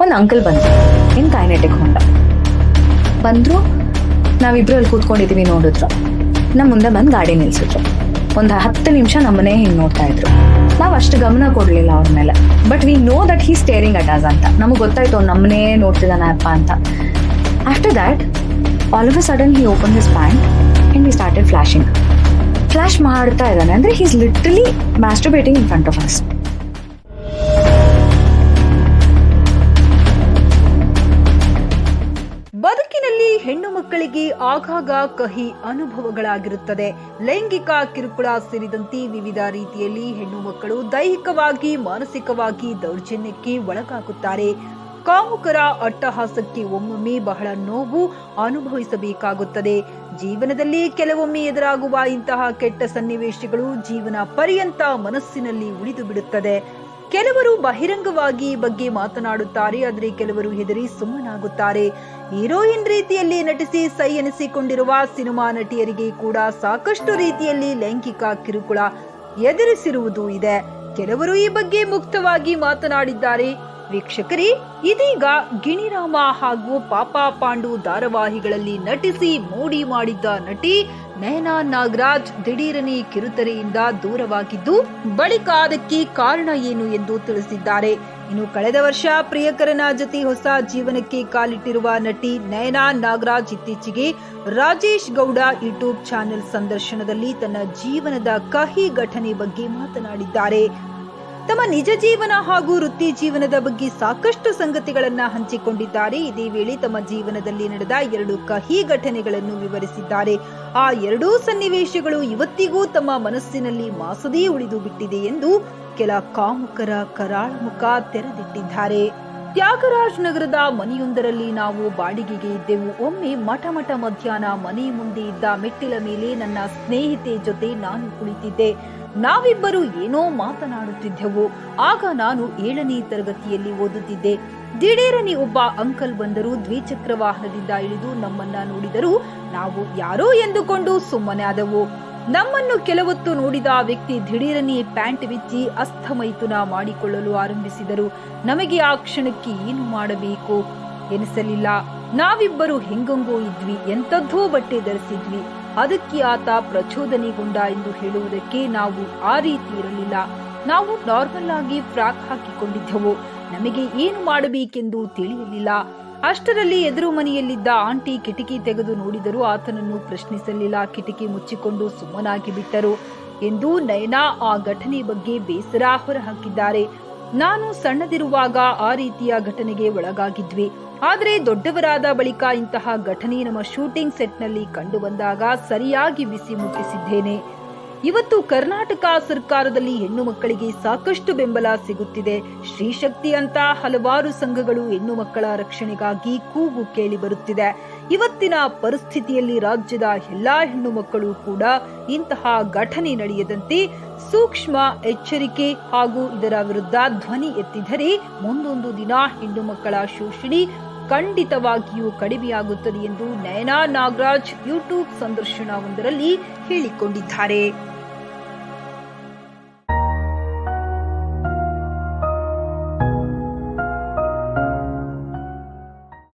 ಒಂದು ಅಂಕಲ್ ಬಂದ್ರು. ಇನ್ ಕೈನೆಟಿಕ್ ಹೊಂಡ ಬಂದ್ರು ನಾವಿಬ್ರು ಅಲ್ಲಿ ಕೂತ್ಕೊಂಡಿದೀವಿ ನೋಡಿದ್ರು. ನಮ್ಮ ಮುಂದೆ ಬಂದು ಗಾಡಿ ನಿಲ್ಸಿದ್ರು. ಒಂದು ಹತ್ತು ನಿಮಿಷ ನಮ್ಮನೆ ಹಿಂಗೆ ನೋಡ್ತಾ ಇದ್ರು. ನಾವು ಅಷ್ಟು ಗಮನ ಕೊಡ್ಲಿಲ್ಲ ಅವ್ರ ಮೇಲೆ. But we know that he staring at ಅಂತ. ನಮಗೆ ಗೊತ್ತಾಯ್ತು ಅವ್ನು ನಮ್ಮನೇ ನೋಡ್ತಿದ್ದಾನಪ್ಪ ಅಂತ. After that all of a sudden he open his pant and he started flashing flash ಮಾಡ್ತಾ ಇದ್ದಾನೆ. ಅಂದ್ರೆ he's literally masturbating in front of us ಮಕ್ಕಳಿಗೆ ಆಗಾಗ ಕಹಿ ಅನುಭವಗಳಾಗಿರುತ್ತದೆ. ಲೈಂಗಿಕ ಕಿರುಕುಳ ಸೇರಿದಂತೆ ವಿವಿಧ ರೀತಿಯಲ್ಲಿ ಹೆಣ್ಣು ಮಕ್ಕಳು ದೈಹಿಕವಾಗಿ, ಮಾನಸಿಕವಾಗಿ ದೌರ್ಜನ್ಯಕ್ಕೆ ಒಳಗಾಗುತ್ತಾರೆ. ಕಾಮುಕರ ಅಟ್ಟಹಾಸಕ್ಕೆ ಒಮ್ಮೊಮ್ಮೆ ಬಹಳ ನೋವು ಅನುಭವಿಸಬೇಕಾಗುತ್ತದೆ. ಜೀವನದಲ್ಲಿ ಕೆಲವೊಮ್ಮೆ ಎದುರಾಗುವ ಇಂತಹ ಕೆಟ್ಟ ಸನ್ನಿವೇಶಗಳು ಜೀವನ ಪರ್ಯಂತ ಮನಸ್ಸಿನಲ್ಲಿ ಉಳಿದು ಬಿಡುತ್ತದೆ. ಕೆಲವರು ಬಹಿರಂಗವಾಗಿ ಬಗ್ಗೆ ಮಾತನಾಡುತ್ತಾರೆ, ಆದರೆ ಕೆಲವರು ಹೆದರಿ ಸುಮ್ಮನಾಗುತ್ತಾರೆ. ಹೀರೋಯಿನ್ ರೀತಿಯಲ್ಲಿ ನಟಿಸಿ ಸೈ ಎನಿಸಿಕೊಂಡಿರುವ ಸಿನಿಮಾ ನಟಿಯರಿಗೆ ಕೂಡ ಸಾಕಷ್ಟು ರೀತಿಯಲ್ಲಿ ಲೈಂಗಿಕ ಕಿರುಕುಳ ಎದುರಿಸಿರುವುದು ಇದೆ. ಕೆಲವರು ಈ ಬಗ್ಗೆ ಮುಕ್ತವಾಗಿ ಮಾತನಾಡಿದ್ದಾರೆ. ವೀಕ್ಷಕರೇ, ಇದೀಗ ಗಿಣಿರಾಮ ಹಾಗೂ ಪಾಪ ಪಾಂಡು ಧಾರಾವಾಹಿಗಳಲ್ಲಿ ನಟಿಸಿ ಮೋಡಿ ಮಾಡಿದ್ದ ನಟಿ ನಯನಾ ನಾಗರಾಜ್ ದಿಢೀರನೆ ಕಿರುತೆರೆಯಿಂದ ದೂರವಾಗಿದ್ದು, ಬಳಿಕ ಅದಕ್ಕೆ ಕಾರಣ ಏನು ಎಂದು ತಿಳಿಸಿದ್ದಾರೆ. ಇನ್ನು ಕಳೆದ ವರ್ಷ ಪ್ರಿಯಕರನ ಜೊತೆ ಹೊಸ ಜೀವನಕ್ಕೆ ಕಾಲಿಟ್ಟಿರುವ ನಟಿ ನಯನಾ ನಾಗರಾಜ್ ಇತ್ತೀಚೆಗೆ ರಾಜೇಶ್ ಗೌಡ ಯೂಟ್ಯೂಬ್ ಚಾನೆಲ್ ಸಂದರ್ಶನದಲ್ಲಿ ತನ್ನ ಜೀವನದ ಕಹಿ ಘಟನೆ ಬಗ್ಗೆ ಮಾತನಾಡಿದ್ದಾರೆ. ತಮ್ಮ ನಿಜ ಜೀವನ ಹಾಗೂ ವೃತ್ತಿ ಜೀವನದ ಬಗ್ಗೆ ಸಾಕಷ್ಟು ಸಂಗತಿಗಳನ್ನ ಹಂಚಿಕೊಂಡಿದ್ದಾರೆ. ಇದೇ ವೇಳೆ ತಮ್ಮ ಜೀವನದಲ್ಲಿ ನಡೆದ ಎರಡು ಕಹಿ ಘಟನೆಗಳನ್ನು ವಿವರಿಸಿದ್ದಾರೆ. ಆ ಎರಡೂ ಸನ್ನಿವೇಶಗಳು ಇವತ್ತಿಗೂ ತಮ್ಮ ಮನಸ್ಸಿನಲ್ಲಿ ಮಾಸದೇ ಉಳಿದು ಬಿಟ್ಟಿದೆ ಎಂದು ಕೆಲ ಕಾಮುಕರ ಕರಾಳ ಮುಖ ತೆರೆದಿಟ್ಟಿದ್ದಾರೆ. ತ್ಯಾಗರಾಜ್ ನಗರದ ಮನೆಯೊಂದರಲ್ಲಿ ನಾವು ಬಾಡಿಗೆಗೆ ಇದ್ದೆವು. ಒಮ್ಮೆ ಮಠ ಮಠ ಮಧ್ಯಾಹ್ನ ಮನೆ ಮುಂದೆ ಇದ್ದ ಮೆಟ್ಟಿಲ ಮೇಲೆ ನನ್ನ ಸ್ನೇಹಿತೆ ಜೊತೆ ನಾನು ಕುಳಿತಿದ್ದೆ. ನಾವಿಬ್ಬರು ಏನೋ ಮಾತನಾಡುತ್ತಿದ್ದೆವು. ಆಗ ನಾನು ಏಳನೇ ತರಗತಿಯಲ್ಲಿ ಓದುತ್ತಿದ್ದೆ. ದಿಢೀರನೆ ಒಬ್ಬ ಅಂಕಲ್ ಬಂದರು. ದ್ವಿಚಕ್ರ ವಾಹನದಿಂದ ಇಳಿದು ನಮ್ಮನ್ನ ನೋಡಿದರು ನಾವು ಯಾರೋ ಎಂದುಕೊಂಡು ಸುಮ್ಮನೆ ಆದವು ನಮ್ಮನ್ನು ಕೆಲವೊತ್ತು ನೋಡಿದ ಆ ವ್ಯಕ್ತಿ ದಿಢೀರನೆ ಪ್ಯಾಂಟ್ ಬಿಚ್ಚಿ ಅಸ್ತಮೈಥುನ ಮಾಡಿಕೊಳ್ಳಲು ಆರಂಭಿಸಿದರು. ನಮಗೆ ಆ ಕ್ಷಣಕ್ಕೆ ಏನು ಮಾಡಬೇಕು? ಎನಿಸಲಿಲ್ಲ. ನಾವಿಬ್ಬರು ಹೆಂಗಂಗೋ ಇದ್ವಿ, ಎಂಥದ್ದೋ ಬಟ್ಟೆ ಧರಿಸಿದ್ವಿ. ಅದಕ್ಕೆ ಆತ ಪ್ರಚೋದನೆಗೊಂಡ ಎಂದು ಹೇಳುವುದಕ್ಕೆ ನಾವು ಆ ರೀತಿ ಇರಲಿಲ್ಲ. ನಾವು ನಾರ್ಮಲ್ ಆಗಿ ಫ್ರಾಕ್ ಹಾಕಿಕೊಂಡಿದ್ದೆವು. ನಮಗೆ ಏನು ಮಾಡಬೇಕೆಂದು ತಿಳಿಯಲಿಲ್ಲ. ಅಷ್ಟರಲ್ಲಿ ಎದುರು ಮನೆಯಲ್ಲಿದ್ದ ಆಂಟಿ ಕಿಟಕಿ ತೆಗೆದು ನೋಡಿದರೂ ಆತನನ್ನು ಪ್ರಶ್ನಿಸಲಿಲ್ಲ. ಕಿಟಕಿ ಮುಚ್ಚಿಕೊಂಡು ಸುಮ್ಮನಾಗಿ ಬಿಟ್ಟರು ಎಂದು ನಯನಾ ಆ ಘಟನೆ ಬಗ್ಗೆ ಬೇಸರ ಹೊರಹಾಕಿದ್ದಾರೆ. ನಾನು ಸಣ್ಣದಿರುವಾಗ ಆ ರೀತಿಯ ಘಟನೆಗೆ ಒಳಗಾಗಿದ್ವಿ. ಆದರೆ ದೊಡ್ಡವರಾದ ಬಳಿಕ ಇಂತಹ ಘಟನೆ ನಮ್ಮ ಶೂಟಿಂಗ್ ಸೆಟ್ನಲ್ಲಿ ಕಂಡು ಬಂದಾಗ ಸರಿಯಾಗಿ ಬಿಸಿ ಮುಟ್ಟಿಸಿದ್ದೇನೆ. ಇವತ್ತು ಕರ್ನಾಟಕ ಸರ್ಕಾರದಲ್ಲಿ ಹೆಣ್ಣು ಮಕ್ಕಳಿಗೆ ಸಾಕಷ್ಟು ಬೆಂಬಲ ಸಿಗುತ್ತಿದೆ. ಶ್ರೀಶಕ್ತಿ ಅಂತ ಹಲವಾರು ಸಂಘಗಳು ಹೆಣ್ಣು ಮಕ್ಕಳ ರಕ್ಷಣೆಗಾಗಿ ಕೂಗು ಕೇಳಿ ಬರುತ್ತಿದೆ. ಇವತ್ತಿನ ಪರಿಸ್ಥಿತಿಯಲ್ಲಿ ರಾಜ್ಯದ ಎಲ್ಲಾ ಹೆಣ್ಣು ಮಕ್ಕಳು ಕೂಡ ಇಂತಹ ಘಟನೆ ನಡೆಯದಂತೆ ಸೂಕ್ಷ್ಮ ಎಚ್ಚರಿಕೆ ಹಾಗೂ ಇದರ ವಿರುದ್ಧ ಧ್ವನಿ ಎತ್ತಿದರೆ ಮುಂದೊಂದು ದಿನ ಹೆಣ್ಣು ಮಕ್ಕಳ ಶೋಷಣೆ ಖಂಡಿತವಾಗಿಯೂ ಕಡಿಮೆಯಾಗುತ್ತದೆ ಎಂದು ನಯನಾ ನಾಗರಾಜ್ ಯೂಟ್ಯೂಬ್ ಸಂದರ್ಶನವೊಂದರಲ್ಲಿ ಹೇಳಿಕೊಂಡಿದ್ದಾರೆ.